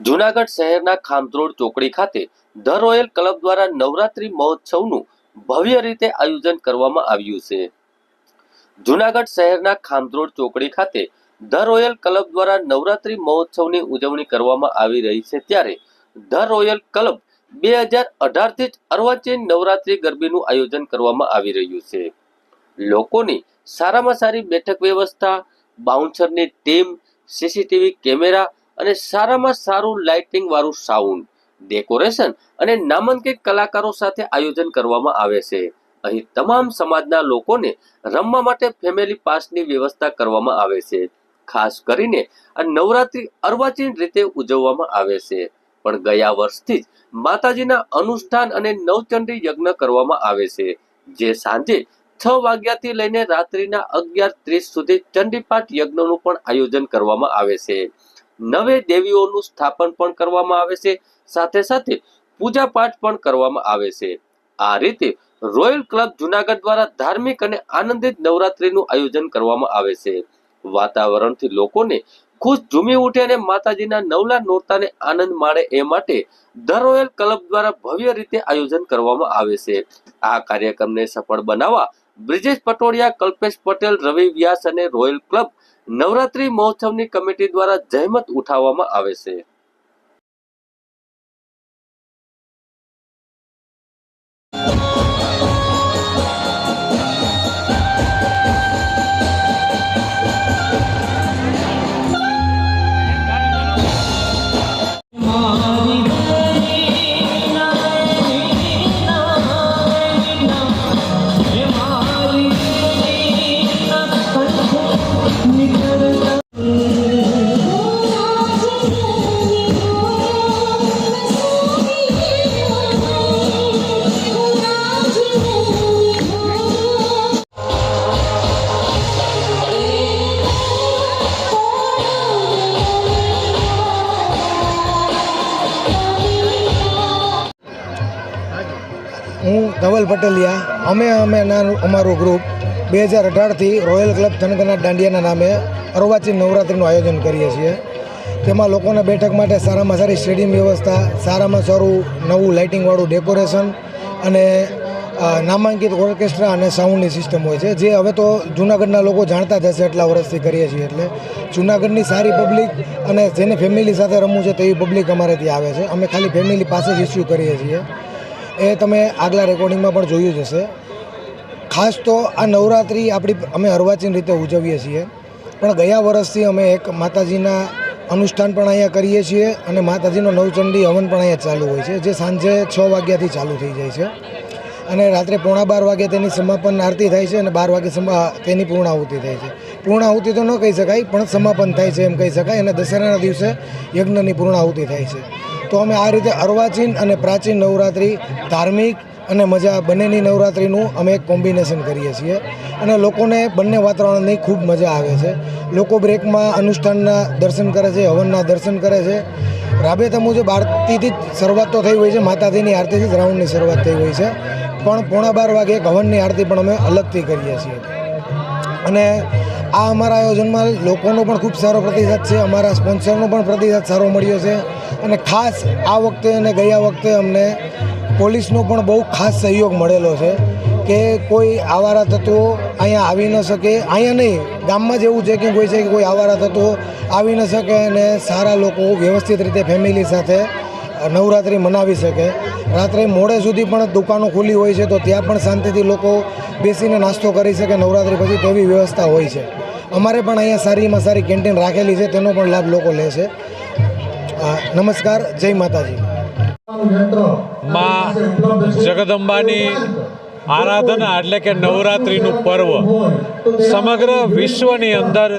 જૂનાગઢ શહેરના ખામધ્રોડ ચોકડી ખાતે ધ રોયલ ક્લબ દ્વારા નવરાત્રી મહોત્સવનું ભવ્ય રીતે આયોજન કરવામાં આવ્યું છે. જુનાગઢ શહેરના ખામધ્રોડ ચોકડી ખાતે ધ રોયલ ક્લબ દ્વારા નવરાત્રી મહોત્સવની ઉજવણી કરવામાં આવી રહી છે ત્યારે ધ રોયલ ક્લબ બે હજાર અઢારથી જ અર્વાચીન નવરાત્રી ગરબીનું આયોજન કરવામાં આવી રહ્યું છે. લોકોની સારામાં સારી બેઠક વ્યવસ્થા, બાઉન્સરની ટીમ, સીસીટીવી કેમેરા અને સારામાં સારું લાઇટિંગ વાળું સાઉન્ડ ડેકોરેશન અને નામાંકિત કલાકારો સાથે આયોજન કરવામાં આવે છે. અહીં તમામ સમાજના લોકોને રમવા માટે ફેમિલી પાસની વ્યવસ્થા કરવામાં આવે છે. ખાસ કરીને આ નવરાત્રી અર્વાચીન રીતે ઉજવવામાં આવે છે. પણ ગયા વર્ષથી જ માતાજીના અનુષ્ઠાન અને નવચંડી યજ્ઞ કરવામાં આવે છે, જે સાંજે છ વાગ્યાથી લઈને રાત્રિના અગિયાર ત્રીસ સુધી ચંડીપાઠ યજ્ઞનું પણ આયોજન કરવામાં આવે છે. નવે દેવીઓનું સ્થાપન પણ કરવામાં આવે છે, સાથે સાથે પૂજા પાઠ પણ કરવામાં આવે છે. આ રીતે રોયલ ક્લબ જુનાગઢ દ્વારા ધાર્મિક અને આનંદિત નવરાત્રીનું આયોજન કરવામાં આવે છે. વાતાવરણથી લોકોને ખુશ ઝૂમી ઉઠે અને માતાજીના નવલા નોરતાને આનંદ માણે એ માટે ધ રોયલ ક્લબ દ્વારા ભવ્ય રીતે આયોજન કરવામાં આવે છે. આ કાર્યક્રમને સફળ બનાવવા બ્રિજેશ પટોડિયા કલ્પેશ પટેલ, રવિ વ્યાસ અને રોયલ ક્લબ નવરાત્રી મહોત્સવની કમિટી દ્વારા જહેમત ઉઠાવવામાં આવે છે. હું ધવલ પટેલિયા. અમે અમે અમારું ગ્રુપ બે હજાર અઢારથી રોયલ ક્લબ થનગના દાંડિયાના નામે અર્વાચીન નવરાત્રિનું આયોજન કરીએ છીએ. તેમાં લોકોના બેઠક માટે સારામાં સારી સ્ટેડિયમ વ્યવસ્થા, સારામાં સારું નવું લાઇટિંગવાળું ડેકોરેશન અને નામાંકિત ઓર્કેસ્ટ્રા અને સાઉન્ડની સિસ્ટમ હોય છે. જે હવે તો જૂનાગઢના લોકો જાણતા જ હશે એટલા વર્ષથી કરીએ છીએ એટલે. જૂનાગઢની સારી પબ્લિક અને જેને ફેમિલી સાથે રમવું છે તેવી પબ્લિક અમારે ત્યાં આવે છે. અમે ખાલી ફેમિલી પાસે જ ઇસ્યુ કરીએ છીએ. એ તમે આગલા રેકોર્ડિંગમાં પણ જોયું જ હશે. ખાસ તો આ નવરાત્રિ આપણી અમે અર્વાચીન રીતે ઉજવીએ છીએ. પણ ગયા વર્ષથી અમે એક માતાજીના અનુષ્ઠાન પણ અહીંયા કરીએ છીએ અને માતાજીનો નવચંડી હવન પણ અહીંયા ચાલુ હોય છે, જે સાંજે છ વાગ્યાથી ચાલુ થઈ જાય છે. અને રાત્રે પોણા બાર વાગે તેની સમાપન આરતી થાય છે અને બાર વાગે સમા, તેની પૂર્ણાહુતિ થાય છે. પૂર્ણાહુતિ તો ન કહી શકાય, પણ સમાપન થાય છે એમ કહી શકાય અને દશેરાના દિવસે યજ્ઞની પૂર્ણાહુતિ થાય છે. તો અમે આ રીતે અર્વાચીન અને પ્રાચીન નવરાત્રિ, ધાર્મિક અને મજા બંનેની નવરાત્રિનું અમે એક કોમ્બિનેશન કરીએ છીએ. અને લોકોને બંને વાતાવરણની ખૂબ મજા આવે છે. લોકો બ્રેકમાં અનુષ્ઠાનના દર્શન કરે છે, હવનના દર્શન કરે છે. રાબેતા મુજબ આરતીથી જ શરૂઆત તો થઈ હોય છે, માતાજીની આરતીથી જ રાઉન્ડની શરૂઆત થઈ હોય છે. પણ પોણા બાર વાગે હવનની આરતી પણ અમે અલગથી કરીએ છીએ. અને આ અમારા આયોજનમાં લોકોનો પણ ખૂબ સારો પ્રતિસાદ છે, અમારા સ્પોન્સરનો પણ પ્રતિસાદ સારો મળ્યો છે અને ખાસ આ વખતે અને ગયા વખતે અમને પોલીસનો પણ બહુ ખાસ સહયોગ મળેલો છે કે કોઈ આવારા તત્વો અહીંયા આવી ન શકે. અહીંયા નહીં, ગામમાં જ એવું છે કે કોઈ છે કે કોઈ આવારા તત્વો આવી ન શકે અને સારા લોકો વ્યવસ્થિત રીતે ફેમિલી સાથે નવરાત્રિ મનાવી શકે. રાત્રે મોડે સુધી પણ દુકાનો ખુલ્લી હોય છે તો ત્યાં પણ શાંતિથી લોકો બેસીને નાસ્તો કરી શકે, નવરાત્રિ પછી તેવી વ્યવસ્થા હોય છે. અમારે પણ અહીંયા સારીમાં સારી કેન્ટીન રાખેલી છે, તેનો પણ લાભ લોકો લે છે. નમસ્કાર, જય માતાજી. માં જગદંબાની આરાધના એટલે કે નવરાત્રિનું પર્વ. સમગ્ર વિશ્વની અંદર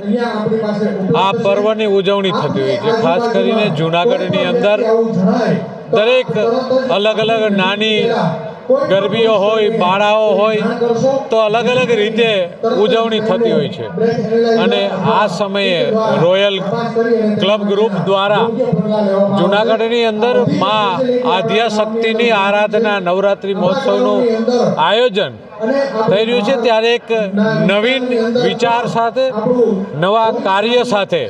આ પર્વની ઉજવણી થતી હોય છે. ખાસ કરીને જૂનાગઢની અંદર દરેક અલગ અલગ નાની ગરબીઓ હોય, બાળાઓ હોય, તો અલગ અલગ રીતે ઉજવણી થતી હોય છે. અને આ સમયે રોયલ ક્લબ ગ્રુપ દ્વારા જૂનાગઢની અંદર મા આદ્યાશક્તિની આરાધના નવરાત્રિ મહોત્સવનું આયોજન થઈ રહ્યું છે ત્યારે એક નવીન વિચાર સાથે નવા કાર્ય સાથે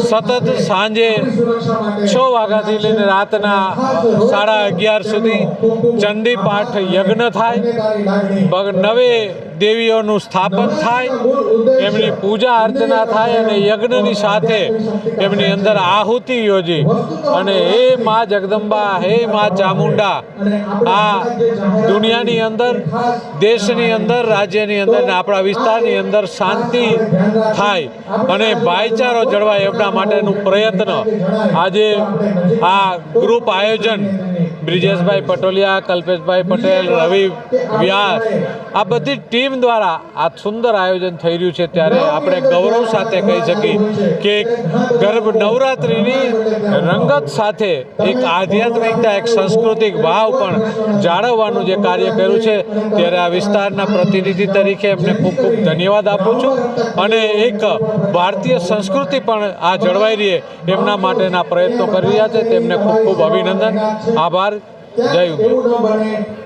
સતત સાંજે છ વાગ્યાથી લઈને રાતના સાડા અગિયાર સુધી ચંડી પાઠ યજ્ઞ થાય. નવે દેવીઓનું સ્થાપન થાય, એમની પૂજા અર્ચના થાય અને યજ્ઞની સાથે એમની અંદર આહુતિ યોજી. અને હે મા જગદંબા, હે મા ચામુંડા, આ દુનિયાની અંદર, દેશની અંદર, રાજ્યની અંદર અને આપણા વિસ્તારની અંદર શાંતિ થાય અને ભાઈચારો જળવાય એમના માટેનું પ્રયત્ન. આજે આ ગ્રુપ આયોજન બ્રિજેશભાઈ પટોલિયા, કલ્પેશભાઈ પટેલ, રવિ વ્યાસ, આ બધી ટીમ દ્વારા આ સુંદર આયોજન થઈ રહ્યું છે ત્યારે આપણે ગૌરવ સાથે કહી શકીએ કે ગર્ભ નવરાત્રિની રંગત સાથે એક આધ્યાત્મિકતા, એક સાંસ્કૃતિક ભાવ પણ જાળવવાનું જે કાર્ય કર્યું છે ત્યારે આ વિસ્તારના પ્રતિનિધિ તરીકે એમને ખૂબ ખૂબ ધન્યવાદ આપું છું અને એક ભારતીય સંસ્કૃતિ પણ આ જળવાઈ રહે એમના માટેના પ્રયત્નો કરી રહ્યા છે. તેમને ખૂબ ખૂબ અભિનંદન. આભાર. જય ઉગે